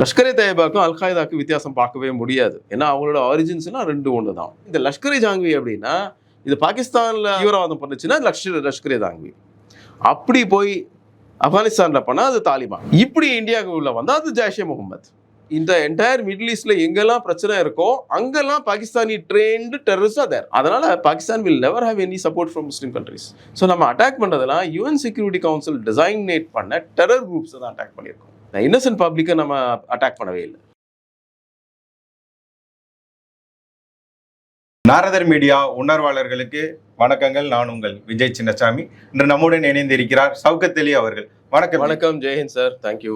லஷ்கர் இ தய்யபாக்கும் வித்தியாசம் பார்க்கவே முடியாது. ஏன்னா அவங்களோட ஆரிஜின்ஸ்லாம் ரெண்டு ஒன்று தான். இந்த லஷ்கர் ஜாங்வி அப்படின்னா இது பாகிஸ்தானில் தீவிரவாதம் பண்ணுச்சுன்னா லஷ்கர் லஷ்கர் ஜாங்வி அப்படி போய் ஆப்கானிஸ்தானில் பண்ணால் அது தாலிபான். இப்படி இந்தியாவுக்கு உள்ள வந்தால் அது ஜாஷே முகமது இந்த என்டையர் மிடில் ஈஸ்டில் எங்கெல்லாம் பிரச்சனை இருக்கோ அங்கெல்லாம் பாகிஸ்தானி ட்ரெயின்டு டெரரிஸ்டாக தேர் அதனால் Pakistan will never have any support from Muslim countries so நம்ம அட்டாக் பண்ணுறதுலாம் யூஎன் செக்யூரிட்டி கவுன்சில் டிசைனேட் பண்ண டெரர் குரூப்ஸை தான் அட்டாக் பண்ணியிருக்கோம். இன்னசென்ட் பப்ளிக்கை நம்ம அட்டாக் பண்ணவே இல்லை. நாரதர் மீடியா உணர்வாளர்களுக்கு வணக்கங்கள். நான் உங்கள் விஜய் சின்னசாமி. இன்று நம்முடன் இணைந்திருக்கிறார் சவுக்கத்தெளி அவர்கள். வணக்கம். வணக்கம். ஜெயஹிந்த் சார். தேங்க்யூ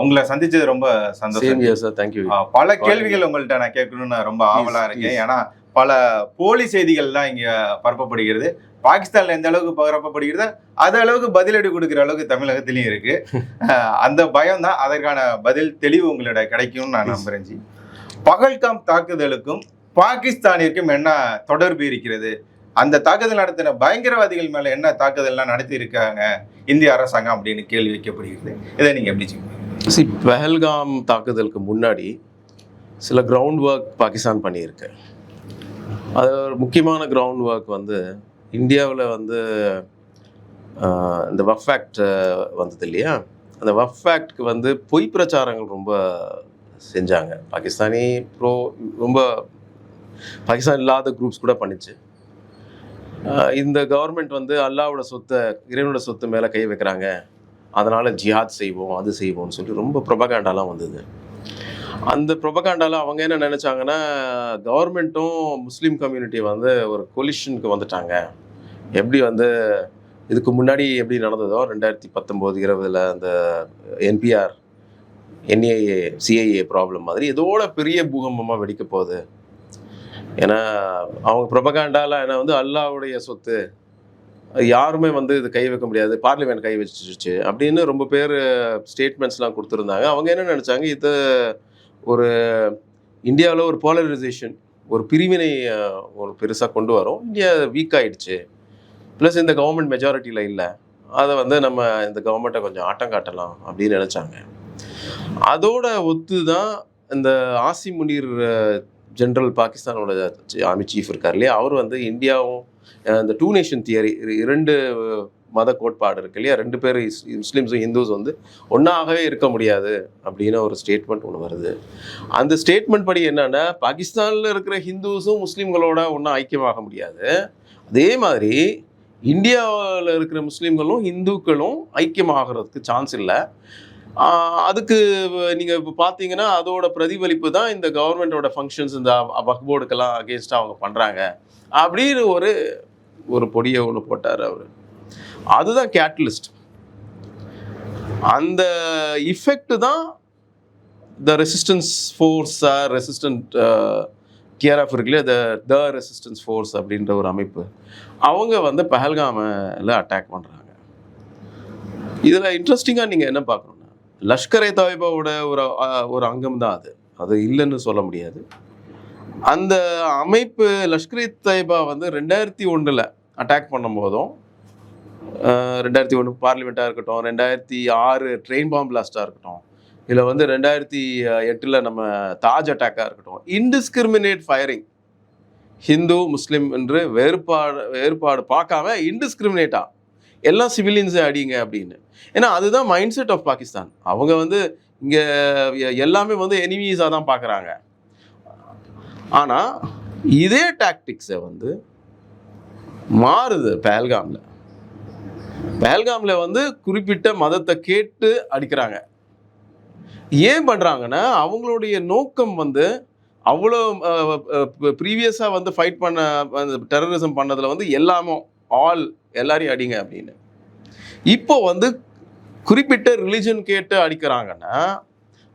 உங்களை சந்திச்சது ரொம்ப சந்தோஷம். சார் தேங்க்யூ பல கேள்விகள் உங்கள்ட்ட நான் கேட்கணும்னு ரொம்ப ஆவலா இருக்கேன். ஏன்னா பல போலி செய்திகள் தான் இங்க பரப்பப்படுகிறது. பாகிஸ்தான்ல எந்த அளவுக்கு பரப்பப்படுகிறதோ அது அளவுக்கு பதிலடி கொடுக்கிற அளவுக்கு தமிழகத்திலயும் இருக்கு. ஆஹ் அந்த பயம் தான் அதற்கான பதில் தெளிவு உங்களோட கிடைக்கும்னு நான் ஜி. பகல்காம் தாக்குதலுக்கும் பாகிஸ்தானிற்கும் என்ன தொடர்பு இருக்கிறது? அந்த தாக்குதல் நடத்தின பயங்கரவாதிகள் மேல என்ன தாக்குதல்லாம் நடத்தி இருக்காங்க இந்திய அரசாங்கம் அப்படின்னு கேள்வி வைக்கப்படுகிறது. இதை நீங்க எப்படி செய்வீங்க? சி பஹல்காம் தாக்குதலுக்கு முன்னாடி சில கிரவுண்ட் ஒர்க் பாகிஸ்தான் பண்ணியிருக்கு. அது ஒரு முக்கியமான கிரவுண்ட் ஒர்க் வந்து இந்தியாவில் வந்து இந்த வஃப் ஆக்ட் வந்தது இல்லையா? அந்த வஃப் ஆக்ட்க்கு வந்து பொய் பிரச்சாரங்கள் ரொம்ப செஞ்சாங்க. பாகிஸ்தானி ப்ரோ ரொம்ப பாகிஸ்தான் இல்லாத குரூப்ஸ் கூட பண்ணிச்சு. இந்த கவர்மெண்ட் வந்து அல்லாவோட சொத்தை இறைவனோட சொத்து மேலே கை வைக்கிறாங்க. அதனால் ஜிஹாத் செய்வோம் அது செய்வோம்னு சொல்லி ரொம்ப ப்ரொபகாண்டாலாம் வந்தது. அந்த ப்ரொபகாண்டாவில் அவங்க என்ன நினைச்சாங்கன்னா கவர்மெண்ட்டும் முஸ்லீம் கம்யூனிட்டி வந்து ஒரு கொலிஷனுக்கு வந்துட்டாங்க. எப்படி வந்து இதுக்கு முன்னாடி எப்படி நடந்ததோ ரெண்டாயிரத்தி பத்தொம்போது இருபதில் அந்த என்பிஆர் என்ஐஏ சிஐஏ ப்ராப்ளம் மாதிரி இதோட பெரிய பூகம்பமாக வெடிக்க போகுது. ஏன்னா அவங்க ப்ரொபகாண்டால என்ன வந்து அல்லாவுடைய சொத்து யாருமே வந்து இது கை வைக்க முடியாது பார்லிமெண்ட் கை வச்சிருச்சு அப்படின்னு ரொம்ப பேர் ஸ்டேட்மெண்ட்ஸ்லாம் கொடுத்துருந்தாங்க. அவங்க என்ன நினச்சாங்க இது ஒரு இந்தியாவில் ஒரு போலரைசேஷன் ஒரு பிரிவினை ஒரு பெருசாக கொண்டு வரும். இந்தியா வீக் ஆகிடுச்சு ப்ளஸ் இந்த கவர்மெண்ட் மெஜாரிட்டியில் இல்லை. அதை வந்து நம்ம இந்த கவர்மெண்ட்டை கொஞ்சம் ஆட்டம் காட்டலாம் அப்படின்னு நினச்சாங்க. அதோட ஒத்து தான் இந்த ஆசி முனீர் ஜென்ரல் பாகிஸ்தானோட ஆர்மி சீஃப் இருக்கார் இல்லையா? அவர் வந்து இந்தியாவும் இந்த டூ நேஷன் தியரி இரண்டு மத கோட்பாடு இருக்கு இல்லையா? ரெண்டு பேர் இஸ்- ஹிந்துஸ் வந்து ஒன்றாகவே இருக்க முடியாது அப்படின்னு ஒரு ஸ்டேட்மெண்ட் ஒன்று வருது. அந்த ஸ்டேட்மெண்ட் படி என்னன்னா பாகிஸ்தானில் இருக்கிற ஹிந்துஸும் முஸ்லீம்களோட ஒன்றா ஐக்கியமாக முடியாது. அதே மாதிரி இந்தியாவில் இருக்கிற முஸ்லீம்களும் இந்துக்களும் ஐக்கியமாகிறதுக்கு சான்ஸ் இல்லை. அதுக்கு நீங்கள் இப்போ பார்த்தீங்கன்னா அதோட பிரதிபலிப்பு தான் இந்த கவர்மெண்ட்டோட ஃபங்க்ஷன்ஸ் இந்த வக்போர்டுக்கெல்லாம் அகேன்ஸ்டாக அவங்க பண்ணுறாங்க அப்படின்னு ஒரு ஒரு பொடியை ஒன்று போட்டார் அவர். அதுதான் கேட்டலிஸ்ட் அந்த இஃபெக்ட் தான் the resistance force or resistant TRF இருக்குல்ல த த ரெசிஸ்டன்ஸ் ஃபோர்ஸ் அப்படின்ற ஒரு அமைப்பு. அவங்க வந்து பஹல்காமில் அட்டாக் பண்ணுறாங்க இதில் இன்ட்ரெஸ்டிங்காக நீங்கள் என்ன பார்க்கணுன்னா லஷ்கரே தாய்பாவோட ஒரு ஒரு அங்கம் தான் அது. அது இல்லைன்னு சொல்ல முடியாது. அந்த அமைப்பு லஷ்கரே தாய்பா வந்து ரெண்டாயிரத்தி ஒன்றில் அட்டாக் பண்ணும்போதும் போதும் ரெண்டாயிரத்தி ஒன்று பார்லிமெண்ட்டாக இருக்கட்டும் ரெண்டாயிரத்தி ஆறு ட்ரெயின் பாம்பு பிளாஸ்டாக இருக்கட்டும் இதில் வந்து ரெண்டாயிரத்தி எட்டில் நம்ம தாஜ் அட்டாக்காக இருக்கட்டும் இன்டிஸ்கிரிமினேட் ஃபயரிங். ஹிந்து முஸ்லீம் என்று வேறுபாடு வேறுபாடு பார்க்காம இன்டிஸ்கிரிமினேட்டாக எல்லாம் சிவிலியன்ஸை அடிங்க அப்படின்னு. ஏன்னா அதுதான் மைண்ட் செட் ஆஃப் பாகிஸ்தான் அவங்க வந்து இங்கே எல்லாமே வந்து எனிமீஸாக தான் பார்க்குறாங்க. ஆனால் இதே டாக்டிக்ஸை வந்து மாறுது பேல்காமில் பேல்காமில் வந்து குறிப்பிட்ட மதத்தை கேட்டு அடிக்கிறாங்க. ஏன் பண்ணுறாங்கன்னா அவங்களுடைய நோக்கம் வந்து அவ்வளோ ப்ரீவியஸாக வந்து ஃபைட் பண்ண டெரரிசம் பண்ணதில் வந்து எல்லாமும் ஆல் எல்லாரையும் அடிங்க அப்படின்னு. இப்போ வந்து குறிப்பிட்ட ரிலிஜன் கேட்டு அடிக்கிறாங்கன்னா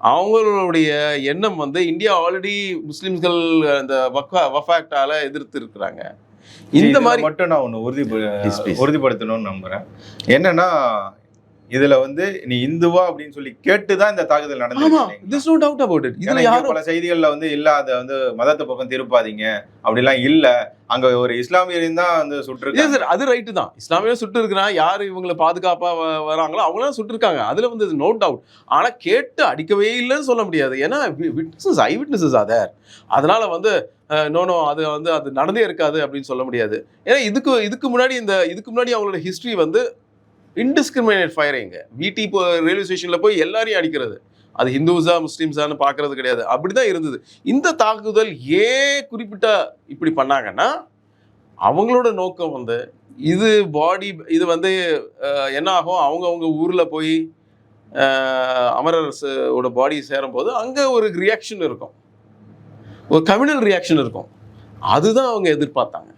அவங்களுடைய எண்ணம் வந்து இந்தியா ஆல்ரெடி முஸ்லீம்ஸ்கள் அந்த வஃபா வஃபாக்டால எதிர்த்து இருக்கிறாங்க. இந்த மாதிரி மட்டும் நான் ஒன்று உறுதி. உறுதிப்படுத்தணும்னு நம்புறேன். என்னன்னா இதுல வந்து நீ இந்துவா அப்படின்னு சொல்லி கேட்டுதான் இந்த தாக்குதல் ஆமா நடந்து this no doubt about it இதுல ஏன்னா இங்க யாரும் பல செய்திகள்ல வந்து இல்ல அதை வந்து மதத்தை பக்கம் திருப்பாதீங்க அப்படிலாம் இல்ல. அங்க ஒரு இஸ்லாமியரையும் தான் வந்து சுட்டிருக்காங்க. sir, அது ரைட்டு தான். இஸ்லாமிய சுட்டு இருக்கிறான் யாரு இவங்களை பாதுகாப்பா வராங்களோ அவங்களாம் சுட்டு இருக்காங்க அதுல வந்து நோ டவுட் ஆனா கேட்டு அடிக்கவே இல்லைன்னு சொல்ல முடியாது. ஏன்னா விட்னஸஸ் ஐ விட்னஸஸ் அதர் அதனால வந்து நோ நோ அது வந்து அது நடந்தே இருக்காது அப்படின்னு சொல்ல முடியாது. ஏன்னா இதுக்கு இதுக்கு முன்னாடி இந்த இதுக்கு முன்னாடி அவங்களோட ஹிஸ்ட்ரி வந்து இன்டிஸ்கிரிமினேட் ஃபயரிங் வீட்டி இப்போ ரயில்வே ஸ்டேஷனில் போய் எல்லாரையும் அடிக்கிறது. அது ஹிந்துஸா முஸ்லீம்ஸான்னு பார்க்கறது கிடையாது. அப்படி தான் இருந்தது. இந்த தாக்குதல் ஏன் குறிப்பிட்ட இப்படி பண்ணாங்கன்னா அவங்களோட நோக்கம் வந்து இது பாடி இது வந்து என்ன ஆகும்? அவங்கவுங்க ஊரில் போய் அமரரசோட பாடி சேரும்போது அங்கே ஒரு ரியாக்ஷன் இருக்கும். ஒரு கம்யூனல் ரியாக்ஷன் இருக்கும். அதுதான் அவங்க எதிர்பார்த்தாங்க.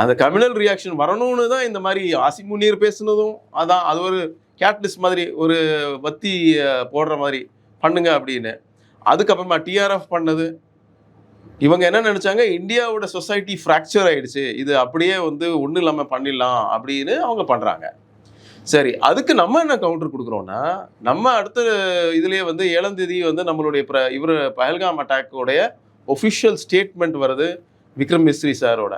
அந்த கம்யூனல் ரியாக்ஷன் வரணும்னு தான் இந்த மாதிரி அசிமுனியர் பேசுனதும் அதான் அது ஒரு கேட்லிஸ்ட் மாதிரி ஒரு வத்தி போடுற மாதிரி பண்ணுங்க அப்படின்னு. அதுக்கப்புறமா டிஆர்எஃப் பண்ணது. இவங்க என்ன நினச்சாங்க? இந்தியாவோட சொசைட்டி ஃப்ராக்சர் ஆயிடுச்சு. இது அப்படியே வந்து ஒன்றும் இல்லாமல் பண்ணிடலாம் அப்படின்னு அவங்க பண்ணுறாங்க சரி அதுக்கு நம்ம என்ன கவுண்டர் கொடுக்குறோன்னா நம்ம அடுத்த இதுலேயே வந்து ஏழந்தேதி வந்து நம்மளுடைய இவர் பஹல்காம் அட்டாக்கோடைய ஒஃபிஷியல் ஸ்டேட்மெண்ட் வருது விக்ரம் மிஸ்ரி சாரோட.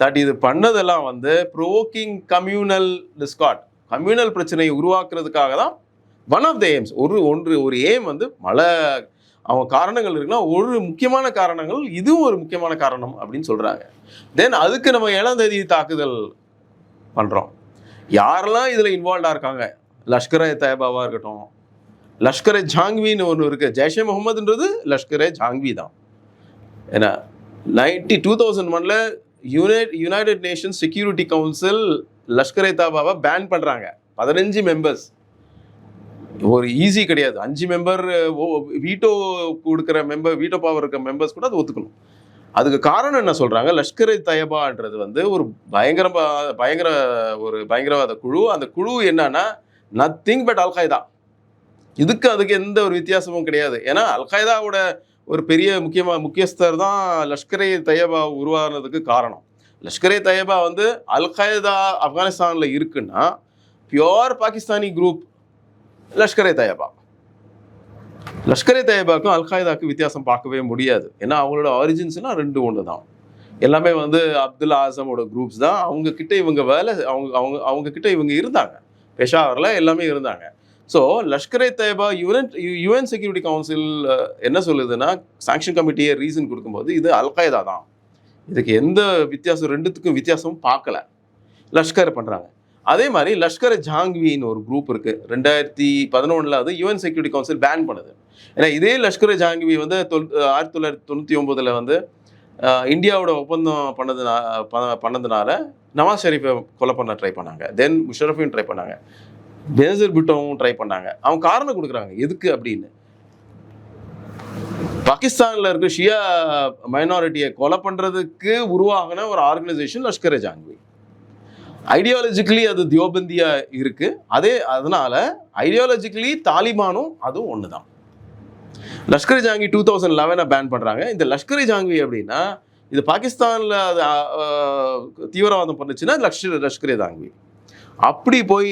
தட் இது பண்ணதெல்லாம் வந்து ப்ரோக்கிங் கம்யூனல் டிஸ்காட் கம்யூனல் பிரச்சனையை உருவாக்குறதுக்காக தான் ஒன் ஆஃப் த எய்ம்ஸ் ஒரு ஒன்று ஒரு எய்ம் வந்து பல அவங்க காரணங்கள் இருக்குன்னா ஒரு முக்கியமான காரணங்கள் இதுவும் ஒரு முக்கியமான காரணம் அப்படின்னு சொல்கிறாங்க தென் அதுக்கு நம்ம ஏழாம் தேதி தாக்குதல் பண்ணுறோம் யாரெல்லாம் இதில் இன்வால்வ்டா இருக்காங்க? லஷ்கரே ஏ இருக்கட்டும். லஷ்கரே ஜாங்வின்னு ஒன்று இருக்குது ஜெய்ஷே முகமதுன்றது லஷ்கரே ஜாங்வி தான். ஏன்னா நைன்டி டூ தௌசண்ட் ஒன்ல unite united nations security council Lashkar e தாபாவை ban பண்ணுறாங்க பதினஞ்சு மெம்பர்ஸ் ஒரு ஈஸி கிடையாது. அஞ்சு மெம்பர் வீட்டோ கொடுக்குற மெம்பர் வீட்டோ பவர் இருக்கிற மெம்பர்ஸ் கூட அது ஒத்துக்கணும். அதுக்கு காரணம் என்ன சொல்கிறாங்க லஷ்கர் தயபான்றது வந்து ஒரு பயங்கர பயங்கர ஒரு பயங்கரவாத குழு. அந்த குழு என்னன்னா நத்திங் பட் அல்காய்தா இதுக்கு அதுக்கு எந்த ஒரு வித்தியாசமும் கிடையாது. ஏன்னா அல்காய்தாவோட ஒரு பெரிய முக்கியமாக முக்கியஸ்தர் தான் லஷ்கரே தயபா உருவானதுக்கு காரணம். லஷ்கரே தயபா வந்து அல்காய்தா ஆப்கானிஸ்தானில் இருக்குன்னா பியோர் பாகிஸ்தானி குரூப் லஷ்கரே தயபா. லஷ்கரே தயபாக்கும் அல்காய்தாக்கும் வித்தியாசம் பார்க்கவே முடியாது. ஏன்னா அவங்களோட ஆரிஜின்ஸ்லாம் ரெண்டு ஒன்று தான். எல்லாமே வந்து அப்துல் ஆசமோட குரூப்ஸ் தான். அவங்க கிட்ட இவங்க வேலை அவங்க அவங்க அவங்க கிட்ட இவங்க இருந்தாங்க. பெஷாவரில் எல்லாமே இருந்தாங்க. So Lashkare Taiba UN UN security council என்ன சொல்லுதுன்னா சாங்ஷன் கமிட்டியை ரீசன் கொடுக்கும்போது இது அல்காய்தா தான். இதுக்கு எந்த வித்தியாசம் ரெண்டுத்துக்கும் வித்தியாசமும் பார்க்கல. லஷ்கர் பண்ணுறாங்க அதே மாதிரி லஷ்கர் ஜாங்வின்னு ஒரு குரூப் இருக்குது ரெண்டாயிரத்தி பதினொன்றில் அது யுஎன் செக்யூரிட்டி கவுன்சில் பேன் பண்ணுது. ஏன்னா இதே லஷ்கர் ஜாங்வி வந்து தொல் ஆயிரத்தி தொள்ளாயிரத்தி தொண்ணூற்றி ஒம்பதில் வந்து இந்தியாவோட ஒப்பந்தம் பண்ணதுனா பண்ணதுனால நவாஸ் ஷெரீஃபை கொலை பண்ண ட்ரை பண்ணாங்க. தென் முஷரஃபையும் ட்ரை பண்ணாங்க. பேசர் பிட்டோவும் ட்ரை பண்ணாங்க. அவங்க காரணம் கொடுக்குறாங்க. எதுக்கு அப்படின்னு? பாகிஸ்தானில் இருக்க ஷியா மைனாரிட்டியை கொலை பண்ணுறதுக்கு உருவாகின ஒரு ஆர்கனைசேஷன் லஷ்கர் ஜாங்வி ஐடியாலஜிக்கலி அது தியோபந்தியா இருக்கு. அதே அதனால ஐடியாலஜிக்கலி தாலிபானும் அதுவும் ஒன்று தான் லஷ்கர் ஜாங்கி டூ தௌசண்ட் லெவனை பேன் பண்ணுறாங்க இந்த லஷ்கர் ஜாங்கி அப்படின்னா இது பாகிஸ்தானில் அது தீவிரவாதம் பண்ணுச்சுன்னா லஷ்கர் லஷ்கர் ஜாங்கி அப்படி போய்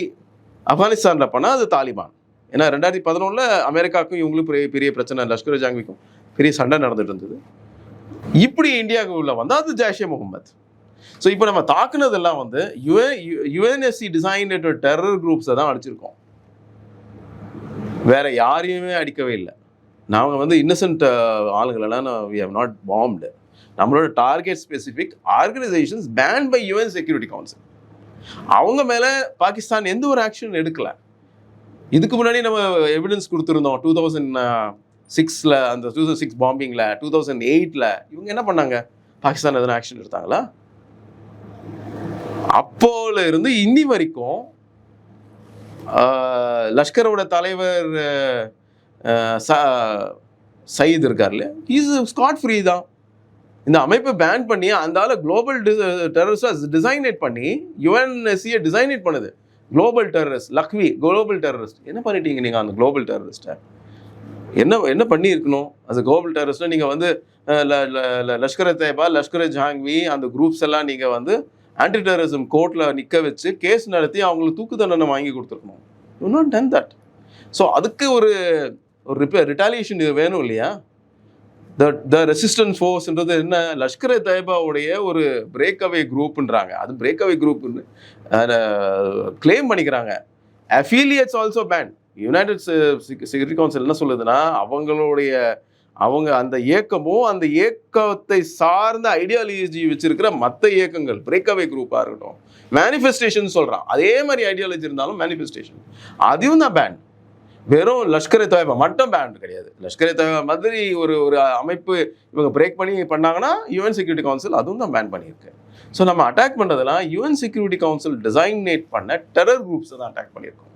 ஆப்கானிஸ்தானில் பண்ணால் அது தாலிபான். ஏன்னா ரெண்டாயிரத்தி பதினொன்றில் அமெரிக்காவுக்கும் இவங்களுக்கும் பெரிய பெரிய பிரச்சனை லஷ்கர் ஜாங்கிக்கும் பெரிய சண்டை நடந்துட்டு இருந்தது. இப்படி இந்தியாவுக்கு உள்ள வந்தால் அது ஜாஷே முகமது ஸோ இப்போ நம்ம தாக்குனதெல்லாம் வந்து யுஎன் யுஎன்எஸ்சி டிசைன் டெரர் குரூப்ஸை தான் அடிச்சிருக்கோம். வேற யாரையுமே அடிக்கவே இல்லை. நாங்கள் வந்து இன்னசென்ட் ஆளுங்களெல்லாம் வி ஹவ் நாட் பாம்டு நம்மளோட target specific organisations ban by UN security council அவங்க மேலே பாகிஸ்தான் எந்த ஒரு ஆக்ஷன் எடுக்கல. இதுக்கு முன்னாடி நம்ம எவிடன்ஸ் கொடுத்துருந்தோம். டூ தௌசண்ட் சிக்ஸில் அந்த டூ தௌசண்ட் சிக்ஸ் பாம்பிங்கில் டூ தௌசண்ட் எயிட்டில் இவங்க என்ன பண்ணாங்க? பாகிஸ்தான் எதனா ஆக்ஷன் எடுத்தாங்களா? அப்போல இருந்து இன்னி வரைக்கும் லஷ்கரோட தலைவர் ச- சயீத் இருக்கார்ல இஸ் ஸ்காட் ஃப்ரீ தான். இந்த அமைப்பை பேன் பண்ணி அந்த ஆள குளோபல் டெரரிஸ்டாக டிசைனேட் பண்ணி யுஎன்எஸ்சியை டிசைனேட் பண்ணுது. Global terrorist Lakhvi global terrorist என்ன பண்ணிட்டீங்க நீங்கள் அந்த குளோபல் டெரரிஸ்ட்டை என்ன என்ன பண்ணியிருக்கணும்? அது குளோபல் டெரரிஸ்ட்டில் நீங்கள் வந்து லஷ்கர் தேபா லஷ்கர் ஜாங்வி அந்த குரூப்ஸ் எல்லாம் நீங்கள் வந்து ஆன்டி டெரரிசம் கோர்ட்டில் நிற்க வச்சு கேஸ் நடத்தி அவங்களுக்கு தூக்கு தண்டனை வாங்கி கொடுத்துருக்கணும். யூ நாட் தட் ஸோ அதுக்கு ஒரு ஒரு ரிப்பே ரிட்டாலியேஷன் வேணும் இல்லையா? த த ரெசிஸ்டன்ஸ் ஃபோர்ஸ்ன்றது என்ன? லஷ்கர் தயபாவுடைய ஒரு பிரேக் அவே குரூப்ன்றாங்க அது பிரேக் அவே குரூப்னு கிளைம் பண்ணிக்கிறாங்க. Affiliates also ban united security council என்ன சொல்லுதுன்னா அவங்களுடைய அவங்க அந்த இயக்கமும் அந்த இயக்கத்தை சார்ந்த ஐடியாலஜி வச்சிருக்கிற மற்ற இயக்கங்கள் பிரேக்அவே குரூப்பாக இருக்கட்டும் மேனிஃபெஸ்டேஷன் சொல்கிறான் அதே மாதிரி ஐடியாலஜி இருந்தாலும் மேனிஃபெஸ்டேஷன் அதுவும் தான் பேன் வெறும் லஷ்கரை தொயபா மட்டும் பேன் கிடையாது. லஷ்கரை தொயபா மாதிரி ஒரு ஒரு அமைப்பு இவங்க பிரேக் பண்ணி பண்ணாங்கன்னா யூஎன் செக்யூரிட்டி கவுன்சில் அதுவும் தான் பேன் பண்ணியிருக்கு. ஸோ நம்ம அட்டாக் பண்ணுறதுலாம் யூஎன் செக்யூரிட்டி கவுன்சில் டிசைனேட் பண்ண டெரர் குரூப்ஸை தான் அட்டாக் பண்ணியிருக்கோம்.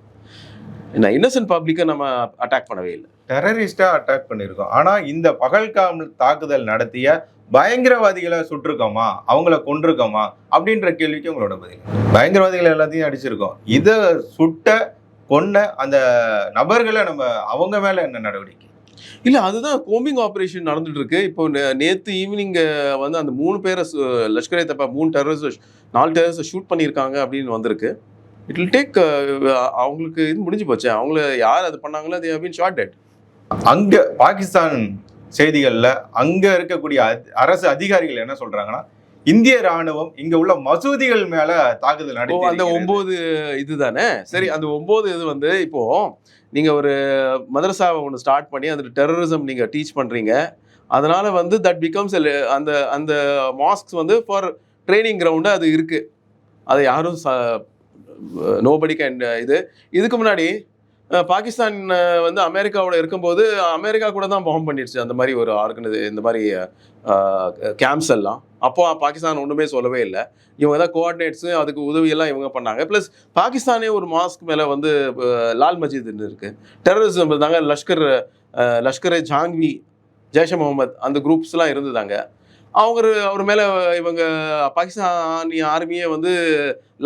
என்ன இன்னசென்ட் பப்ளிக்கை நம்ம அட்டாக் பண்ணவே இல்லை. டெரரிஸ்டாக அட்டாக் பண்ணியிருக்கோம். ஆனால் இந்த பகல்காம் தாக்குதல் நடத்திய பயங்கரவாதிகளை சுட்டிருக்கோமா? அவங்கள கொண்டிருக்கோமா அப்படின்ற கேள்விக்கு உங்களோட பதில். பயங்கரவாதிகளை எல்லாத்தையும் அடிச்சிருக்கோம். இதை சுட்ட கொன்ன அந்த நபர்களை நம்ம அவங்க மேல என்ன நடவடிக்கை? இல்லை அதுதான் கோம்பிங் ஆப்ரேஷன் நடந்துட்டு இருக்கு இப்போ நே- நேத்து ஈவினிங் வந்து அந்த மூணு பேரை லஷ்கர் தப்பா மூணு டெரரிஸ்ட் நாலு டெரரிஸ்ட் ஷூட் பண்ணியிருக்காங்க அப்படின்னு வந்திருக்கு. இட் வில் டேக் அவங்களுக்கு இது முடிஞ்சு போச்சு. அவங்கள யார் அது பண்ணாங்களோ அது பீன் ஷார்ட் டெட் அங்க பாகிஸ்தான் செய்திகள்ல அங்க இருக்கக்கூடிய அரசு அதிகாரிகள் என்ன சொல்றாங்கன்னா இந்திய ராணுவம் இங்க உள்ள மசூதிகள் மேல தாக்குதல் நடத்தி அந்த ஒன்பது இதுதானே? சரி அந்த ஒன்பது இது வந்து இப்போ நீங்க ஒரு மதரசாவை ஒன்று ஸ்டார்ட் பண்ணி அந்த டெரரிசம் நீங்க டீச் பண்றீங்க. அதனால வந்து தட் பிகம்ஸ் அந்த அந்த மாஸ்க்ஸ் வந்து ஃபார் ட்ரைனிங் கிரவுண்டு அது இருக்கு. அதை யாரும் நோபடி கேன் இது. இதுக்கு முன்னாடி பாகிஸ்தான் வந்து அமெரிக்காவோட இருக்கும்போது அமெரிக்கா கூட தான் பாம்பு பண்ணிடுச்சு. அந்த மாதிரி ஒரு ஆர்கனைஸ் இந்த மாதிரி கேம்ப்ஸ் எல்லாம். அப்போ பாகிஸ்தான் ஒன்றுமே சொல்லவே இல்லை. இவங்க தான் கோஆர்டினேட்ஸு அதுக்கு உதவியெல்லாம் இவங்க பண்ணாங்க. ப்ளஸ் பாகிஸ்தானே ஒரு மாஸ்க் மேலே வந்து லால் மஜித் இருக்கு. டெரரிசம் இருந்தாங்க லஷ்கர் லஷ்கரே ஜாங்வி ஜெய்ஷ முகமது அந்த குரூப்ஸ்லாம் இருந்ததாங்க. அவங்க அவர் மேலே இவங்க பாகிஸ்தானி ஆர்மியே வந்து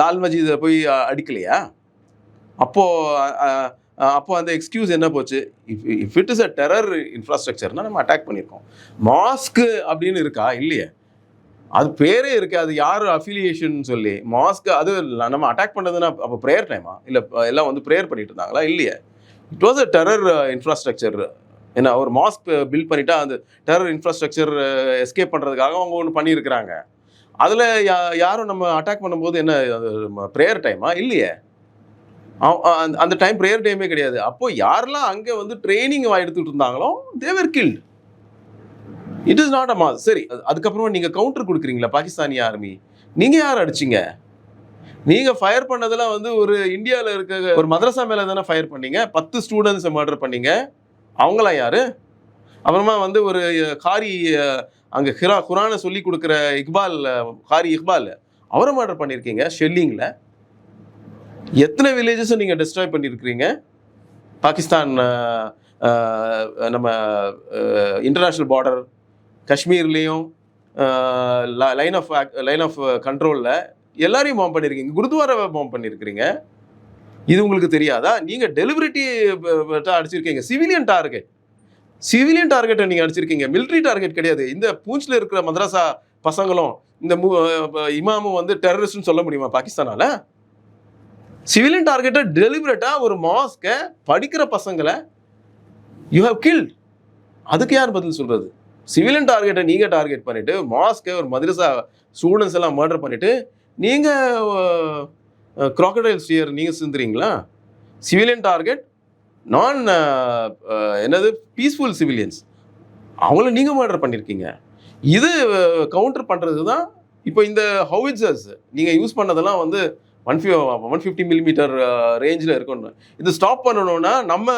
லால் மஜிதை போய் அடிக்கலையா? அப்போது அப்போ அந்த எக்ஸ்கியூஸ் என்ன போச்சு? If if it is a terror இன்ஃப்ராஸ்ட்ரக்சர்னா நம்ம அட்டாக் பண்ணியிருக்கோம். மாஸ்க்கு அப்படின்னு இருக்கா? இல்லையே. அது பேரே இருக்கு. அது யார் அஃபிலியேஷன் சொல்லி. மாஸ்க் அது நம்ம அட்டாக் பண்ணதுன்னா அப்போ ப்ரேயர் டைமா இல்லை எல்லாம் வந்து ப்ரேயர் பண்ணிட்டு இருந்தாங்களா? இல்லையே. It was a terror infrastructure என்ன ஒரு மாஸ்க் பில்ட் பண்ணிட்டா அந்த டெரர் இன்ஃப்ராஸ்ட்ரக்சர் எஸ்கேப் பண்ணுறதுக்காக அவங்க ஒன்று பண்ணியிருக்கிறாங்க. அதில் யா யாரும் நம்ம அட்டாக் பண்ணும்போது என்ன ப்ரேயர் டைமா இல்லையே. அந்த- அந்த டைம் ப்ரேயர் டைமே கிடையாது. அப்போ யாரெல்லாம் அங்கே வந்து ட்ரைனிங் எடுத்துட்டு இருந்தாங்களோ they were killed it is not a mosque சரி அது- அதுக்கப்புறமா நீங்கள் கவுண்டர் கொடுக்குறீங்களா பாகிஸ்தானி ஆர்மி நீங்கள் யார் அடிச்சீங்க? நீங்கள் ஃபயர் பண்ணதெல்லாம் வந்து ஒரு இந்தியாவில் இருக்க ஒரு மதரசா மேலே தானே ஃபயர் பண்ணீங்க? பத்து ஸ்டூடெண்ட்ஸை மர்டர் பண்ணீங்க. அவங்களாம் யார்? அப்புறமா வந்து ஒரு காரி அங்கே ஹிரா குரானை சொல்லி கொடுக்குற இக்பால் காரி இக்பால் அவரை மர்டர் பண்ணியிருக்கீங்க ஷெல்லிங்கில் எத்தனை வில்லேஜஸும் நீங்கள் டிஸ்ட்ராய் பண்ணியிருக்கிறீங்க? பாகிஸ்தான் நம்ம இன்டர்நேஷ்னல் பார்டர் காஷ்மீர்லேயும் லைன் ஆஃப் லைன் ஆஃப் கண்ட்ரோலில் எல்லாரையும் பாம் பண்ணியிருக்கீங்க. குருத்வாராவை பாம் பண்ணியிருக்கிறீங்க. இது உங்களுக்கு தெரியாதா? நீங்கள் டெலிவரிட்டி அடிச்சிருக்கீங்க. சிவிலியன் டார்கெட் சிவிலியன் டார்கெட்டை நீங்கள் அடிச்சிருக்கீங்க. மிலிட்ரி டார்கெட் கிடையாது. இந்த பூஞ்சில் இருக்கிற மதரசா பசங்களும் இந்த மு- இமாமும் வந்து டெரரிஸ்ட்னு சொல்ல முடியுமா பாகிஸ்தானால? சிவிலியன் டார்கெட்டை டெலிபரேட்டாக ஒரு மாஸ்கை படிக்கிற பசங்களை யூ ஹவ் கில்ட் அதுக்கு யார் பதில் சொல்கிறது சிவிலியன் டார்கெட்டை நீங்கள் டார்கெட் பண்ணிவிட்டு மாஸ்கை ஒரு மதரசா ஸ்டூடெண்ட்ஸ் எல்லாம் மர்டர் பண்ணிவிட்டு நீங்கள் க்ராக்கடைல் ஸ்டியர் நீங்கள் சிந்துறீங்களா? சிவிலியன் டார்கெட் நான் என்னது பீஸ்ஃபுல் சிவிலியன்ஸ் அவங்கள நீங்கள் மர்டர் பண்ணியிருக்கீங்க இது கவுண்டர் பண்ணுறது தான் இப்போ இந்த ஹவுஜர்ஸ் நீங்கள் யூஸ் பண்ணதெல்லாம் வந்து ஒன் ஃபி ஒன் ஃபிஃப்டி மில்லிமீட்டர் ரேஞ்சில் இருக்கணும் இது ஸ்டாப் பண்ணணும்னா நம்ம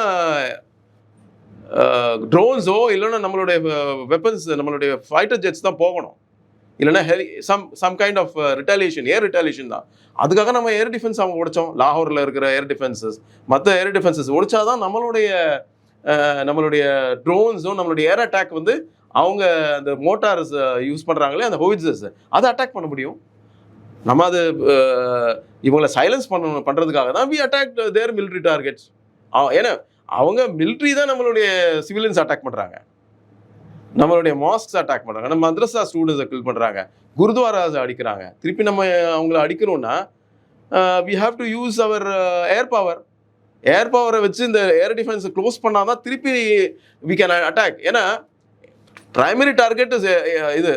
uh, ட்ரோன்ஸோ இல்லைன்னா நம்மளுடைய uh, வெப்பன்ஸ் நம்மளுடைய ஃபைட்டர் ஜெட்ஸ் தான் போகணும். இல்லைன்னா heli some some kind of retaliation air retaliation தான். அதுக்காக நம்ம ஏர் டிஃபென்ஸ் அவங்க உடைச்சோம். லாகூரில் இருக்கிற ஏர் டிஃபென்சஸ் மற்ற ஏர் டிஃபென்சஸ் உடைச்சாதான் நம்மளுடைய uh, நம்மளுடைய ட்ரோன்ஸும் நம்மளுடைய ஏர் அட்டாக் வந்து அவங்க அந்த மோட்டார்ஸ் யூஸ் பண்ணுறாங்களே அந்த ஹோவிட்ஸஸ் அதை அட்டாக் பண்ண முடியும். நம்ம அது இவங்களை சைலன்ஸ் பண்ண பண்ணுறதுக்காக தான் we attack their military targets ஏன்னா அவங்க மிலிட்ரி தான் நம்மளுடைய சிவிலியன்ஸ் அட்டாக் பண்ணுறாங்க நம்மளுடைய மாஸ்க்ஸ் அட்டாக் பண்ணுறாங்க நம்ம மദ്രஸா ஸ்டூடெண்ட்ஸை கில் பண்ணுறாங்க குருத்வாராஸ் அடிக்கிறாங்க. திருப்பி நம்ம அவங்கள அடிக்கிறோம்னா we have to use our air power air பவரை வச்சு இந்த ஏர் டிஃபென்ஸை க்ளோஸ் பண்ணால் தான் திருப்பி வி கேன் அட்டாக் ஏன்னா ப்ரைமரி டார்கெட் இது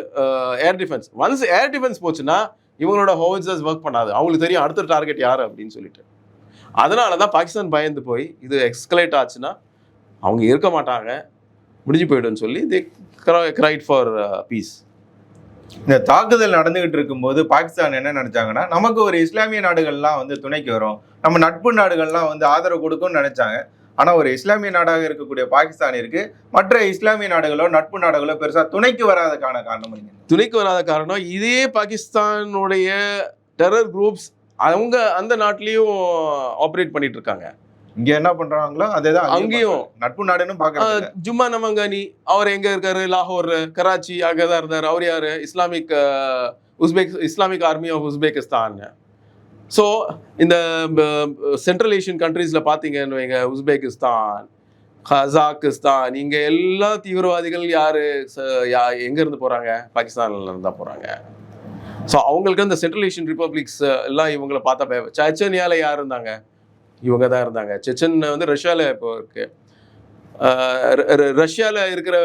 air defence once air defence போச்சுன்னா இவங்களோட ஹோல்சர்ஸ் ஒர்க் பண்ணாது. அவங்களுக்கு தெரியும் அடுத்த டார்கெட் யார் அப்படின்னு சொல்லிட்டு. அதனால தான் பாகிஸ்தான் பயந்து போய் இது எக்ஸ்கலேட் ஆச்சுன்னா அவங்க இருக்க மாட்டாங்க. முடிஞ்சு போயிடும்னு சொல்லி தே கிரைட் ஃபார் பீஸ் இந்த தாக்குதல் நடந்துகிட்டு இருக்கும்போது பாகிஸ்தான் என்ன நினைச்சாங்கன்னா நமக்கு ஒரு இஸ்லாமிய நாடுகள்லாம் வந்து துணைக்கு வரும். நம்ம நட்பு நாடுகள்லாம் வந்து ஆதரவு கொடுக்கும்னு நினைச்சாங்க. ஆனா ஒரு இஸ்லாமிய நாடாக இருக்கக்கூடிய பாகிஸ்தானிற்கு மற்ற இஸ்லாமிய நாடுகளோ நட்பு நாடுகளோ பெருசா துணைக்கு வராதக்கான காரணம் துணைக்கு வராத காரணம் இதே பாகிஸ்தானுடைய டெரர் குரூப்ஸ் அவங்க அந்த நாட்டிலையும் ஆப்ரேட் பண்ணிட்டு இருக்காங்க. இங்க என்ன பண்றாங்களோ அதேதான் அங்கேயும் அங்கேயும். நட்பு நாடுன்னு அஹ், ஜும்மா நமங்கானி அவர் எங்க இருக்காரு? லாகூர் கராச்சி அங்கதான் இருந்தார். அவர் யாரு? Islamic Uzbek Islamic army of Uzbekistan. So இந்த சென்ட்ரல் ஏஷியன் கண்ட்ரீஸில் பார்த்தீங்கன்னு வைங்க உஸ்பெகிஸ்தான் கசாக்கிஸ்தான் இங்கே எல்லா தீவிரவாதிகள் யார்? ச- யா- எங்கேருந்து போகிறாங்க போறாங்க? பாகிஸ்தான்ல இருந்து தான் ஸோ அவங்களுக்கு அந்த சென்ட்ரல் ஏஷியன் ரிப்பப்ளிக்ஸ் எல்லாம் இவங்கள பார்த்தா பய சச்சனியால யார் இருந்தாங்க? இவங்க தான் இருந்தாங்க. செச்சன் வந்து ரஷ்யாவில் இப்போ இருக்கு. ரஷ்யாவில் இருக்கிற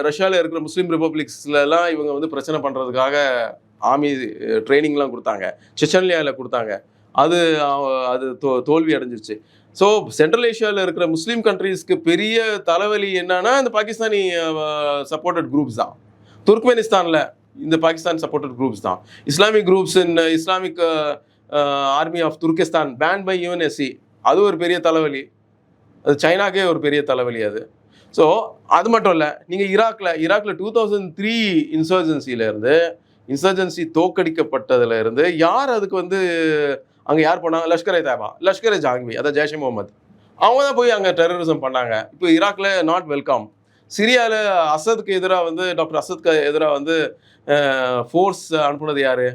ரஷ்யாவில் இருக்கிற முஸ்லீம் ரிப்பப்ளிக்ஸ்லலாம் இவங்க வந்து பிரச்சனை பண்ணுறதுக்காக ஆர்மி ட்ரைனிங்லாம் கொடுத்தாங்க. செச்சன்லியாவில் கொடுத்தாங்க. அது அது தோ- தோல்வி அடைஞ்சிருச்சு. ஸோ சென்ட்ரல் ஏஷியாவில் இருக்கிற முஸ்லீம் கண்ட்ரீஸ்க்கு பெரிய தலைவலி என்னன்னா இந்த பாகிஸ்தானி சப்போர்ட்டட் குரூப்ஸ் தான். துர்க்மெனிஸ்தானில் இந்த பாகிஸ்தான் சப்போர்ட்டட் குரூப்ஸ் தான். Islamic groups in Islamic army of Turkistan ban by UNSC அது ஒரு பெரிய தலைவலி. அது சைனாக்கே ஒரு பெரிய தலைவலி அது. ஸோ அது மட்டும் இல்லை நீங்கள் ஈராக்ல ஈராக்ல டூ தௌசண்ட் த்ரீ இன்சர்ஜென்சியிலேருந்து இன்சர்ஜென்சி தோக்கடிக்கப்பட்டதுலேருந்து யார் அதுக்கு வந்து அங்கே யார் பண்ணாங்க? லஷ்கர் தாபா லஷ்கர் ஜாங்வி அதான் ஜெய்ஷே முகமது அவங்க தான் போய் அங்கே டெரரிசம் பண்ணாங்க. இப்போ ஈராக்ல நாட் வெல்கம் சிரியாவில் அசதுக்கு எதிராக வந்து டாக்டர் அசதுக்கு எதிராக வந்து ஃபோர்ஸ் அனுப்புனது யார்?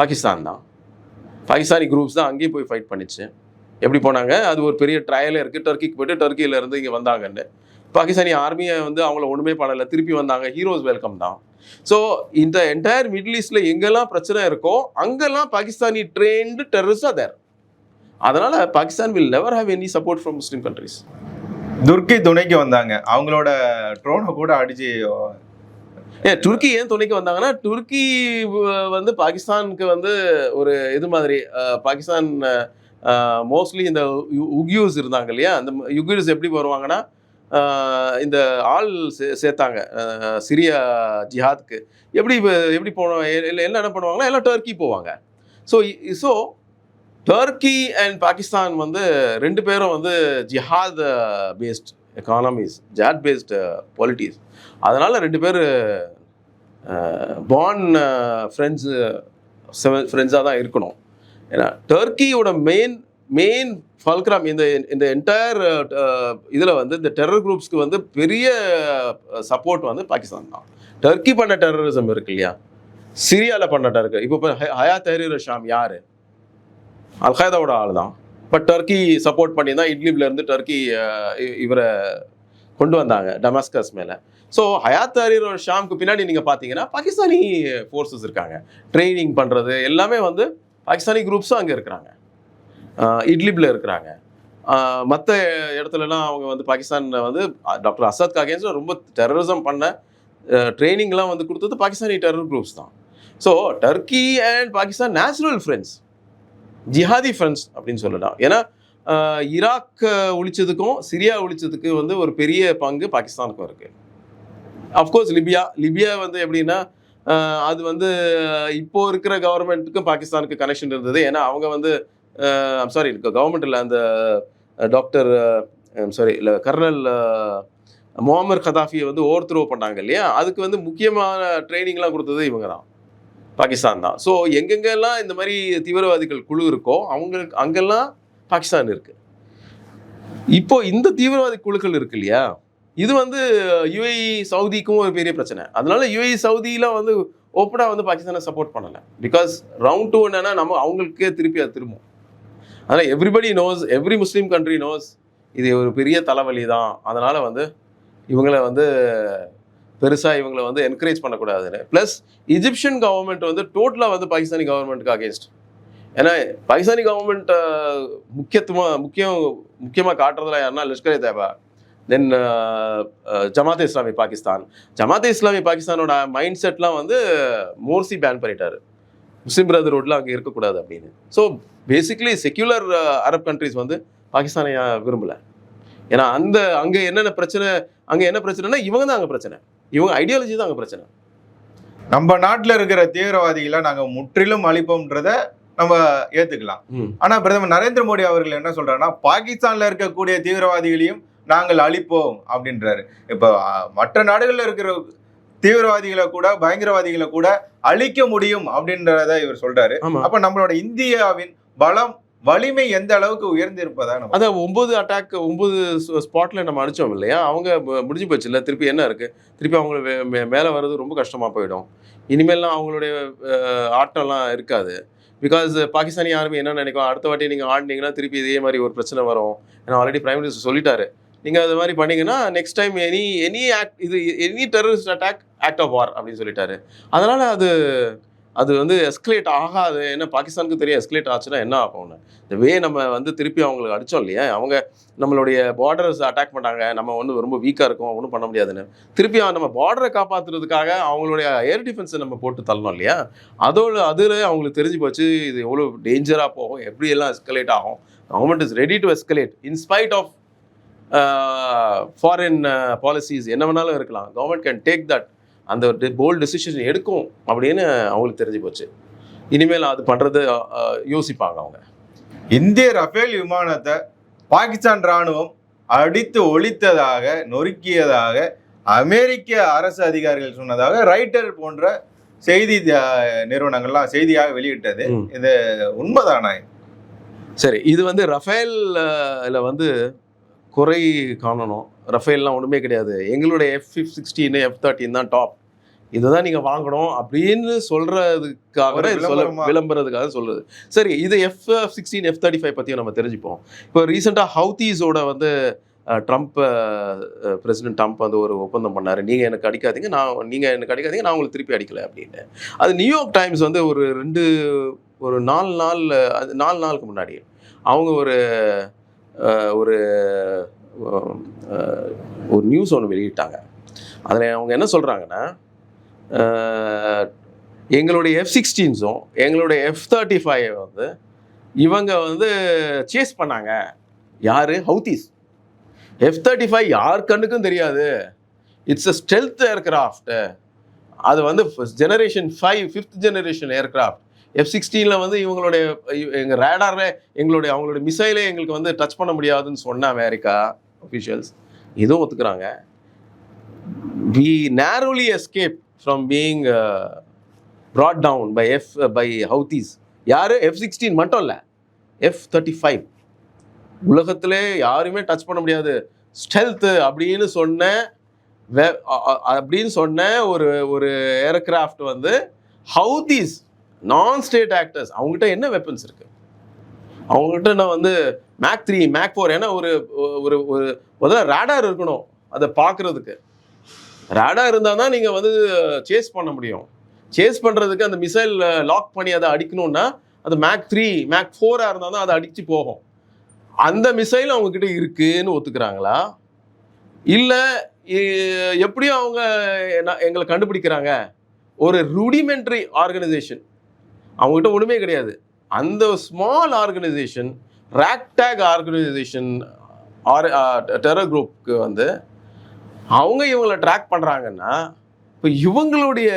பாகிஸ்தான் தான். பாகிஸ்தானி குரூப்ஸ் தான் அங்கேயும் போய் ஃபைட் பண்ணிச்சு. எப்படி போனாங்க? அது ஒரு பெரிய ட்ரையலே இருக்குது டர்க்கிக்கு போயிட்டு டர்க்கியிலேருந்து இங்கே வந்தாங்கன்னு. பாகிஸ்தானி ஆர்மியை வந்து அவங்கள ஒன்றுமே பண்ணலை. திருப்பி வந்தாங்க. ஹீரோஸ் வெல்கம் தான். ஸோ இந்த என்டையர் மிடில் ஈஸ்டில் எங்கெல்லாம் பிரச்சனை இருக்கோ அங்கெல்லாம் பாகிஸ்தானி ட்ரெயின்டு டெரரிஸ்ட் தேர் அதனால Pakistan will never have any support from Muslim countries Turkey துணைக்கு வந்தாங்க அவங்களோட ட்ரோனை கூட அடிச்சு ஏன் துருக்கி ஏன் துணைக்கு வந்தாங்கன்னா துருக்கி வந்து பாகிஸ்தானுக்கு வந்து ஒரு இது மாதிரி பாகிஸ்தான் மோஸ்ட்லி இந்த உக்யூஸ் இருந்தாங்க இல்லையா அந்த யுக்யூஸ் எப்படி வருவாங்கன்னா இந்த ஆள் சே- சேர்த்தாங்க. சிரியா ஜிஹாத்க்கு. எப்படி எப்படி போனோம் இல்லை என்ன பண்ணுவாங்கன்னா எல்லாம் டர்க்கி போவாங்க. So so Turkey and Pakistan வந்து ரெண்டு பேரும் வந்து jihad based economies jihad based politics அதனால் ரெண்டு பேர் பான் ஃப்ரெண்ட்ஸு ஃப்ரெண்ட்ஸாக தான் இருக்கணும். ஏன்னா டர்க்கியோட மெயின் மெயின் ஃபல்க்ராம் இந்த இந்த என்டையர் uh, இதில் வந்து இந்த டெரர் குரூப்ஸ்க்கு வந்து பெரிய uh, சப்போர்ட் வந்து பாகிஸ்தான் தான். டர்க்கி பண்ண டெரரிசம் இருக்கு இல்லையா? சிரியாவில் பண்ண டெரர் இப்போ இப்போ ஹயா தஹரீர் ஷாம் யார்? அல்காய்தாவோட ஆள் தான். பட் டர்க்கி சப்போர்ட் பண்ணி தான் இட்லிப்லேருந்து டர்க்கி uh, இவரை கொண்டு வந்தாங்க டமாஸ்கஸ் மேலே. ஸோ ஹயாத் தஹரீர் ஷாம்க்கு பின்னாடி நீங்கள் பார்த்தீங்கன்னா பாகிஸ்தானி ஃபோர்ஸஸ் இருக்காங்க. ட்ரைனிங் பண்ணுறது எல்லாமே வந்து பாகிஸ்தானி குரூப்ஸும் அங்கே இருக்கிறாங்க. இட்லிப்ல இருக்கிறாங்க. மற்ற இடத்துலலாம் அவங்க வந்து பாகிஸ்தானில் வந்து டாக்டர் அசாத் அகேன்ஸ்ட் ரொம்ப டெரரிசம் பண்ண ட்ரைனிங்லாம் வந்து கொடுத்தது பாகிஸ்தானி டெரர் குரூப்ஸ் தான். So Turkey and Pakistan natural friends jihadi friends அப்படின்னு சொல்லலாம். ஏன்னா ஈராக் ஒழிச்சதுக்கும் சிரியா ஒழிச்சதுக்கு வந்து ஒரு பெரிய பங்கு பாகிஸ்தானுக்கும் இருக்குது அஃப்கோர்ஸ் லிபியா லிபியா வந்து எப்படின்னா அது வந்து இப்போ இருக்கிற கவர்மெண்ட்டுக்கும் பாகிஸ்தானுக்கு கனெக்ஷன் இருந்தது. ஏன்னா அவங்க வந்து சாரி கவர்மெண்ட் இல்லை அந்த டாக்டர் சாரி இல்லை கர்னல் முகமர் கதாஃபியை வந்து ஓவர் த்ரோ பண்ணாங்க இல்லையா? அதுக்கு வந்து முக்கியமான ட்ரைனிங்லாம் கொடுத்தது இவங்க தான். பாகிஸ்தான் தான். ஸோ எங்கெங்கெல்லாம் இந்த மாதிரி தீவிரவாதிகள் குழு இருக்கோ அவங்களுக்கு அங்கெல்லாம் பாகிஸ்தான் இருக்குது இப்போ இந்த தீவிரவாதி குழுக்கள் இருக்கு இல்லையா? இது வந்து uh, யுஏஇ சவுதிக்கும் ஒரு பெரிய பிரச்சனை. அதனால யுஏஇ சவுதியெலாம் வந்து ஓப்பனாக வந்து பாகிஸ்தானை சப்போர்ட் பண்ணலை. பிகாஸ் ரவுண்ட் டூ என்னன்னா நம்ம அவங்களுக்கே திருப்பி அது திரும்பும். அதனால் everybody knows every Muslim country knows இது ஒரு பெரிய தலைவலி தான். அதனால் வந்து இவங்கள வந்து பெருசாக இவங்களை வந்து என்கரேஜ் பண்ணக்கூடாதுன்னு. ப்ளஸ் இஜிப்சியன் கவர்மெண்ட் வந்து டோட்டலாக வந்து பாகிஸ்தானி கவர்மெண்ட்டுக்கு அகேன்ஸ்ட் ஏன்னா பாகிஸ்தானி கவர்மெண்ட் முக்கியத்துவமாக முக்கியம் முக்கியமாக காட்டுறதுல யாருன்னா லஷ்கரே தேபா. தென் ஜமாத் இஸ்லாமி பாகிஸ்தான். ஜமாத் இஸ்லாமி பாகிஸ்தானோட மைண்ட் செட்லாம் வந்து மோர்சி பேன் பண்ணிட்டாரு. முஸ்லீம் பிரதர்ஹுட்லாம் அங்கே இருக்கக்கூடாது அப்படின்னு. So basically secular Arab countries வந்து பாகிஸ்தானை விரும்பல. ஏன்னா அந்த அங்கே என்னென்ன பிரச்சனை அங்கே என்ன பிரச்சனைனா இவங்க தான் அங்கே பிரச்சனை. இவங்க ஐடியாலஜி தான் அங்கே பிரச்சனை. நம்ம நாட்டுல இருக்கிற தீவிரவாதிகளை நாங்க முற்றிலும் அழிப்போம்ன்றத நம்ம ஏத்துக்கலாம். ம். ஆனா பிரதமர் நரேந்திர மோடி அவர்கள் என்ன சொல்றாருன்னா பாகிஸ்தான்ல இருக்கக்கூடிய தீவிரவாதிகளையும் நாங்கள் அழிப்போம் அப்படின்றாரு. இப்போ மற்ற நாடுகள்ல இருக்கிற தீவிரவாதிகளை கூட பயங்கரவாதிகளை கூட அழிக்க முடியும் அப்படின்றத இவர் சொல்றாரு. ஆமாம் அப்ப நம்மளோட இந்தியாவின் பலம் வலிமை எந்த அளவுக்கு உயர்ந்திருப்பதா அதான் ஒன்பது அட்டாக் ஒன்பது ஸ்பாட்ல நம்ம அடிச்சோம் இல்லையா? அவங்க முடிஞ்சு போச்சு இல்லை? திருப்பி என்ன இருக்கு? திருப்பி அவங்க மேலே வர்றது ரொம்ப கஷ்டமா போயிடும். இனிமேல்லாம் அவங்களுடைய ஆட்டம்லாம் இருக்காது. பிகாஸ் பாகிஸ்தானி ஆர்மி என்ன நினைக்கும்? அடுத்த வாட்டி நீங்கள் ஆடினீங்கன்னா திருப்பி இதே மாதிரி ஒரு பிரச்சனை வரும். ஏன்னா ஆல்ரெடி பிரைம் மினிஸ்டர் சொல்லிட்டாரு. நீங்கள் அது மாதிரி பண்ணீங்கன்னா next time any any act இது any terrorist attack act of war அப்படின்னு சொல்லிட்டாரு. அதனால் அது அது வந்து எஸ்கலேட் ஆகாது. ஏன்னா பாகிஸ்தானுக்கு தெரியும் எஸ்கலேட் ஆச்சுன்னா என்ன ஆகும்னு இந்த வே நம்ம வந்து திருப்பி அவங்களுக்கு அடித்தோம் இல்லையா? அவங்க நம்மளுடைய பார்டர்ஸ் அட்டாக் பண்ணாங்க நம்ம வந்து ரொம்ப வீக்காக இருக்கும். ஒன்றும் பண்ண முடியாதுன்னு. திருப்பி நம்ம பார்டரை காப்பாற்றுறதுக்காக அவங்களுடைய ஏர் டிஃபென்ஸை நம்ம போட்டு தள்ளணும் இல்லையா? அதோட அதில் அவங்களுக்கு தெரிஞ்சு போச்சு இது எவ்வளோ டேஞ்சராக போகும் எப்படியெல்லாம் எஸ்கலேட் ஆகும். Government is ready to escalate in spite of foreign policies என்ன வேணாலும் இருக்கலாம். கவர்மெண்ட் கேன் டேக் தட் அந்த போல்ட் டெசிஷன் எடுக்கும் அப்படின்னு அவங்களுக்கு தெரிஞ்சு போச்சு. இனிமேல் அது பண்ணுறது யோசிப்பாங்க அவங்க. இந்திய ரஃபேல் விமானத்தை பாகிஸ்தான் ராணுவம் அடித்து ஒழித்ததாக நொறுக்கியதாக அமெரிக்க அரசு அதிகாரிகள் சொன்னதாக ரைட்டர் போன்ற செய்தி நிறுவனங்கள்லாம் செய்தியாக வெளியிட்டது. இது உண்மைதானா சரி இது வந்து ரஃபேல்ல வந்து குறை காணணும். ரஃபேல்லாம் ஒன்றுமே கிடையாது. எங்களுடைய எஃப் ஃபிஃப் சிக்ஸ்டீன் எஃப் தேர்ட்டின் தான் டாப் இதுதான் நீங்கள் வாங்கணும் அப்படின்னு சொல்கிறதுக்காக இது சொல்ல? விளம்பரத்துக்காக சொல்கிறது சரி இது F sixteen F thirty five பற்றியும் நம்ம தெரிஞ்சுப்போம். இப்போ ரீசெண்டாக ஹவுத்தீஸோட வந்து ட்ரம்ப் பிரசிடென்ட் ட்ரம்ப் வந்து ஒரு ஒப்பந்தம் பண்ணார். நீங்கள் எனக்கு அடிக்காதீங்க நான் நீங்கள் எனக்கு அடிக்காதீங்க நான் உங்களுக்கு திருப்பி அடிக்கல அப்படின்னு. அது நியூயார்க் டைம்ஸ் வந்து ஒரு ரெண்டு ஒரு நாலு நாள் அது நாலு நாளுக்கு முன்னாடி. அவங்க ஒரு ஒரு ஒரு நியூஸ் ஒன்று வெளியிட்டாங்க. அதில் அவங்க என்ன சொல்கிறாங்கன்னா எங்களுடைய எஃப் சிக்ஸ்டீன்ஸும் எங்களுடைய எஃப் தேர்ட்டி ஃபைவ் வந்து இவங்க வந்து சேஸ் பண்ணாங்க. யார்? ஹவுதீஸ் எஃப் தேர்ட்டி ஃபைவ் யார் கண்ணுக்கும் தெரியாது. இட்ஸ் அ ஸ்டெல்த் ஏர்கிராஃப்ட் அது வந்து generation five fifth generation aircraft F சிக்ஸ்டீனில் வந்து இவங்களுடைய எங்கள் ரேடாரில் எங்களுடைய அவங்களுடைய மிசைலே எங்களுக்கு வந்து டச் பண்ண முடியாதுன்னு சொன்ன அமெரிக்கா அஃபிஷியல்ஸ் இதுவும் ஒத்துக்கிறாங்க. We narrowly escape from being brought down by F by Houthis யார்? எஃப் சிக்ஸ்டீன் மட்டும் இல்லை. எஃப் தேர்ட்டி ஃபைவ் உலகத்திலே யாருமே டச் பண்ண முடியாது. ஸ்டெல்த்து அப்படின்னு சொன்ன வே- அப்படின்னு சொன்ன ஒரு ஒரு ஏர்கிராஃப்ட் வந்து ஹவுதீஸ் நான் ஸ்டேட் ஆக்டர்ஸ் அவங்ககிட்ட என்ன வெப்பன்ஸ் இருக்கு? அவங்ககிட்ட நான் வந்து மேக் த்ரீ மேக் ஃபோர் ஏன்னா ஒரு ஒரு ஒரு முதல்ல ரேடார் இருக்கணும் அதை பார்க்கறதுக்கு. ரேடார் இருந்தால் தான் நீங்கள் வந்து சேஸ் பண்ண முடியும். சேஸ் பண்ணுறதுக்கு அந்த மிசைல் லாக் பண்ணி அதை அடிக்கணும்னா அது மேக் த்ரீ மேக் ஃபோராக இருந்தால் தான் அதை அடித்து போகும். அந்த மிசைல் அவங்கக்கிட்ட இருக்குன்னு ஒத்துக்கிறாங்களா? இல்லை எப்படியும் அவங்க என்ன- எங்களை கண்டுபிடிக்கிறாங்க? ஒரு ரூடிமெண்ட்ரி ஆர்கனைசேஷன் அவங்ககிட்ட ஒன்றுமே கிடையாது. அந்த small organisation ragtag organisation or terror குரூப்க்கு வந்து அவங்க இவங்களை ட்ராக் பண்ணுறாங்கன்னா இப்போ இவங்களுடைய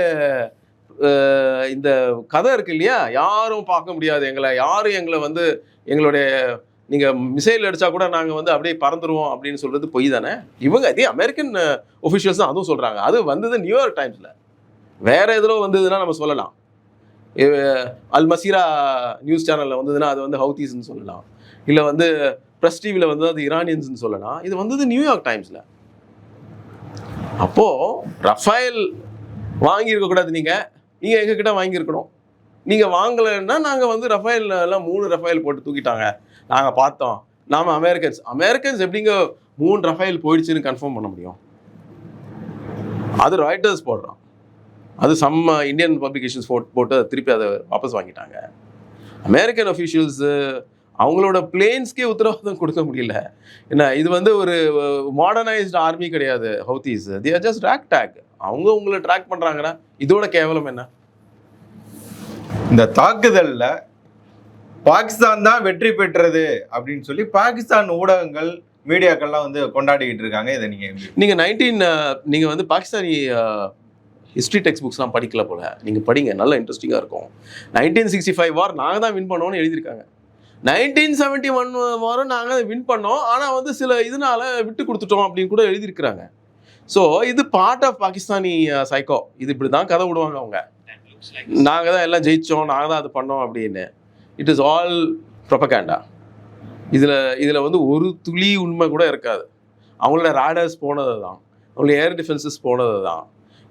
இந்த கதை இருக்கு இல்லையா? யாரும் பார்க்க முடியாது எங்களை. யாரும் எங்களை வந்து எங்களுடைய நீங்கள் மிசைல் அடித்தா கூட நாங்கள் வந்து அப்படியே பறந்துருவோம் அப்படின்னு சொல்கிறது பொய் தானே? இவங்க அதே அமெரிக்கன் ஒஃபிஷியல்ஸ் தான் அதுவும் சொல்கிறாங்க அது வந்தது நியூயார்க் டைம்ஸில் வேறு எதிலோ வந்ததுன்னா நம்ம சொல்லலாம். அல் மசீரா நியூஸ் சேனலில் வந்ததுன்னா அது வந்து ஹவுதீஸ்ன்னு சொல்லலாம். இல்லை வந்து ப்ரெஸ் டிவியில் வந்து அது இரானியன்ஸ்னு சொல்லலாம். இது வந்தது நியூயார்க் டைம்ஸில் அப்போது ரஃபேல் வாங்கியிருக்கக்கூடாது நீங்கள் நீங்கள் எங்ககிட்ட வாங்கியிருக்கணும். நீங்கள் வாங்கலைன்னா நாங்கள் வந்து ரஃபேல் எல்லாம் மூணு ரஃபேல் போட்டு தூக்கிட்டாங்க. நாங்கள் பார்த்தோம். நாம் அமெரிக்கன்ஸ் அமெரிக்கன்ஸ் எப்படிங்க மூணு ரஃபேல் போயிடுச்சுன்னு கன்ஃபார்ம் பண்ண முடியும்? அது ராய்டர்ஸ் போடுறோம். அது சம் இந்தியன் பப்ளிகேஷன்ஸ் போட்டு போட்டு திருப்பி அதை வாபஸ் வாங்கிட்டாங்க. அமெரிக்கன் அஃபீஷியல்ஸு அவங்களோட பிளேன்ஸ்க்கே உத்தரவாதம் கொடுக்க முடியல. என்ன இது வந்து ஒரு மாடர்னைஸ்டு ஆர்மி கிடையாது Houthis they are just ragtag அவங்க உங்களை ட்ராக் பண்ணுறாங்கன்னா இதோட கேவலம் என்ன? இந்த தாக்குதல்ல பாகிஸ்தான் தான் வெற்றி பெற்றது அப்படின்னு சொல்லி பாகிஸ்தான் ஊடகங்கள் மீடியாக்கள்லாம் வந்து கொண்டாடிக்கிட்டு இருக்காங்க. இதை நீங்க எப்படி நீங்கள் நைன்டீன் நீங்கள் வந்து பாகிஸ்தானி ஹிஸ்ட்ரி டெக்ஸ்ட் புக்ஸ்லாம் படிக்கல போல. நீங்கள் படிங்க நல்ல இன்ட்ரெஸ்டிங்காக இருக்கும். நைன்டீன் சிக்ஸ்டி ஃபைவ் வார் நாங்கள் தான் வின் பண்ணோம்னு எழுதியிருக்காங்க. நைன்டீன் செவன்ட்டி ஒன் வாரம் நாங்கள் வின் பண்ணோம். ஆனால் வந்து சில இதனால விட்டு கொடுத்துட்டோம் அப்படின்னு கூட எழுதியிருக்கிறாங்க. ஸோ இது பார்ட் ஆஃப் பாகிஸ்தானி சைக்கோ இது இப்படி தான் கதை விடுவாங்க அவங்க. நாங்கள் தான் எல்லாம் ஜெயிச்சோம் நாங்கள் தான் அது பண்ணோம் அப்படின்னு. இட் இஸ் ஆல் ப்ரொபகேண்டா இதில் இதில் வந்து ஒரு துளி உண்மை கூட இருக்காது. அவங்களோட ராடர்ஸ் போனது தான் அவங்களோட ஏர் டிஃபென்சஸ் போனது தான்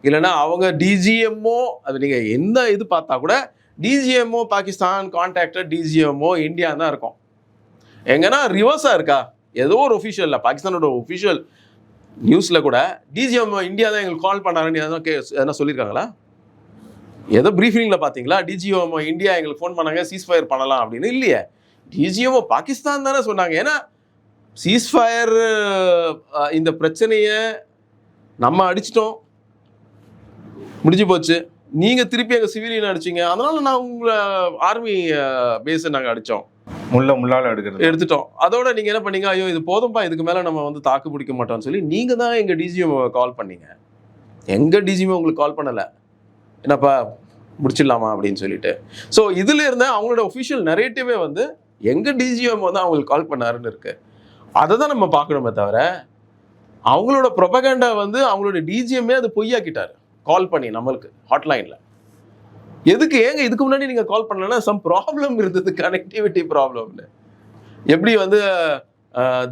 இல்லைன்னா அவங்க டிஜிஎம்ஓ அது நீங்கள் எந்த இது பார்த்தா கூட DGMO Pakistan contacted DGMO India தான் இருக்கும். எங்கன்னா ரிவர்ஸாக இருக்கா? ஏதோ ஒரு ஒஃபிஷியலில் பாகிஸ்தானோட ஒஃபிஷியல் நியூஸில் கூட டிஜிஎம்ஓ இந்தியா தான் எங்களுக்கு கால் பண்ணாருன்னு எதனா கே எதனா சொல்லியிருக்காங்களா ஏதோ ப்ரீஃபிங்கில் பார்த்தீங்களா? டிஜிஎம்ஓ இந்தியா எங்களுக்கு ஃபோன் பண்ணாங்க சீஸ்ஃபயர் பண்ணலாம் அப்படின்னு. இல்லையே. டிஜிஎம்ஓ பாகிஸ்தான் தானே சொன்னாங்க. ஏன்னா சீஸ்ஃபயர் இந்த பிரச்சனையை நம்ம அடிச்சிட்டோம். முடிஞ்சு போச்சு. நீங்கள் திருப்பி எங்கள் சிவிலியன் அடிச்சீங்க. அதனால நான் உங்களை ஆர்மி பேஸை நாங்கள் அடித்தோம் முள்ள முள்ளால எடுக்கிறது. எடுத்துட்டோம். அதோட நீங்கள் என்ன பண்ணீங்க? ஐயோ இது போதும்பா இதுக்கு மேலே நம்ம வந்து தாக்கு பிடிக்க மாட்டோம்னு சொல்லி நீங்கள் தான் எங்கள் டிஜிஎம் கால் பண்ணீங்க. எங்கள் டிஜிஎம் உங்களுக்கு கால் பண்ணலை. என்னப்பா முடிச்சிடலாமா அப்படின்னு சொல்லிட்டு. ஸோ இதில் இருந்த அவங்களோட ஒஃபிஷியல் நரேட்டிவே வந்து எங்கள் டிஜிஎம் வந்து அவங்களுக்கு கால் பண்ணாருன்னு இருக்கு. அதை தான் நம்ம பார்க்கணுமே தவிர அவங்களோட ப்ரொபகேண்டா வந்து அவங்களோட டிஜிஎம்மே அது பொய்யாக்கிட்டாரு. கால் பண்ணி நம்மளுக்கு ஹாட்லைனில் எதுக்கு ஏங்க இதுக்கு முன்னாடி நீங்கள் கால் பண்ணலன்னா சம் ப்ராப்ளம் இருந்தது கனெக்டிவிட்டி ப்ராப்ளம்னு எப்படி வந்து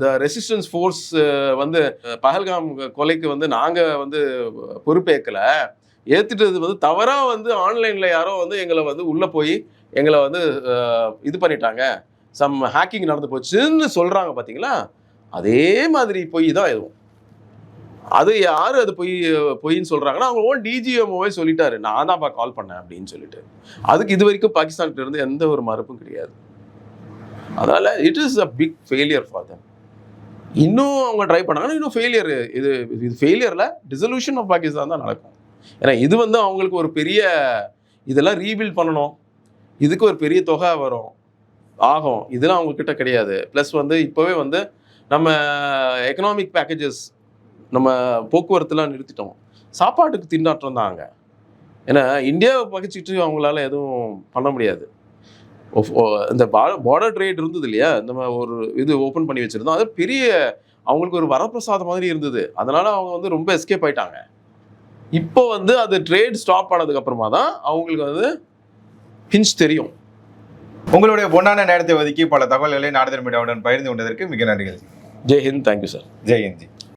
த ரெசிஸ்டன்ஸ் ஃபோர்ஸ் வந்து பஹல்காம் கொலைக்கு வந்து நாங்கள் வந்து பொறுப்பேற்கலை. ஏற்றுட்டது வந்து தவறாக வந்து ஆன்லைனில் யாரோ வந்து எங்களை வந்து உள்ளே போய் எங்களை வந்து இது பண்ணிட்டாங்க. சம் ஹேக்கிங் நடந்து போச்சுன்னு சொல்கிறாங்க பார்த்தீங்களா அதே மாதிரி பொய் தான் எதுவும் அது யார் அது பொய் பொய்ன்னு சொல்கிறாங்கன்னா அவங்க ஓன் டிஜிஎம்ஓவே சொல்லிட்டாரு. நான் தான்ப்பா கால் பண்ணேன் அப்படின்னு சொல்லிட்டு. அதுக்கு இது வரைக்கும் பாகிஸ்தான்கிட்ட இருந்து எந்த ஒரு மறுப்பும் கிடையாது. அதனால் it is a big failure for them இன்னும் அவங்க ட்ரை பண்ணாங்கன்னா இன்னும் ஃபெயிலியர் இது இது ஃபெயிலியரில் டிசல்யூஷன் ஆஃப் பாகிஸ்தான் தான் நடக்கும். ஏன்னா இது வந்து அவங்களுக்கு ஒரு பெரிய இதெல்லாம் ரீபில்ட் பண்ணணும். இதுக்கு ஒரு பெரிய தொகை வரும். ஆகும். இதெல்லாம் அவங்கக்கிட்ட கிடையாது. ப்ளஸ் வந்து இப்போவே வந்து நம்ம எக்கனாமிக் பேக்கேஜஸ் நம்ம போக்குவரத்துலாம் நிறுத்திட்டோம். சாப்பாட்டுக்கு திண்டாட்டம் தான் அங்கே. ஏன்னா இந்தியாவை பகிச்சிட்டு அவங்களால எதுவும் பண்ண முடியாது. இந்த பார்டர் ட்ரேட் இருந்தது இல்லையா? நம்ம ஒரு இது ஓப்பன் பண்ணி வச்சுருந்தோம். அது பெரிய அவங்களுக்கு ஒரு வரப்பிரசாதம் மாதிரி இருந்தது. அதனால அவங்க வந்து ரொம்ப எஸ்கேப் ஆயிட்டாங்க. இப்போ வந்து அது ட்ரேட் ஸ்டாப் ஆனதுக்கு அப்புறமா தான் அவங்களுக்கு வந்து பிஞ்ச் தெரியும். உங்களுடைய பொன்னான நேரத்தை ஒதுக்கி பல தகவல்களை நாடுதல் மீடியாவுடன் பகிர்ந்து கொண்டதற்கு மிக நன்றிகள். Jai Hind. Thank you sir Jayanthi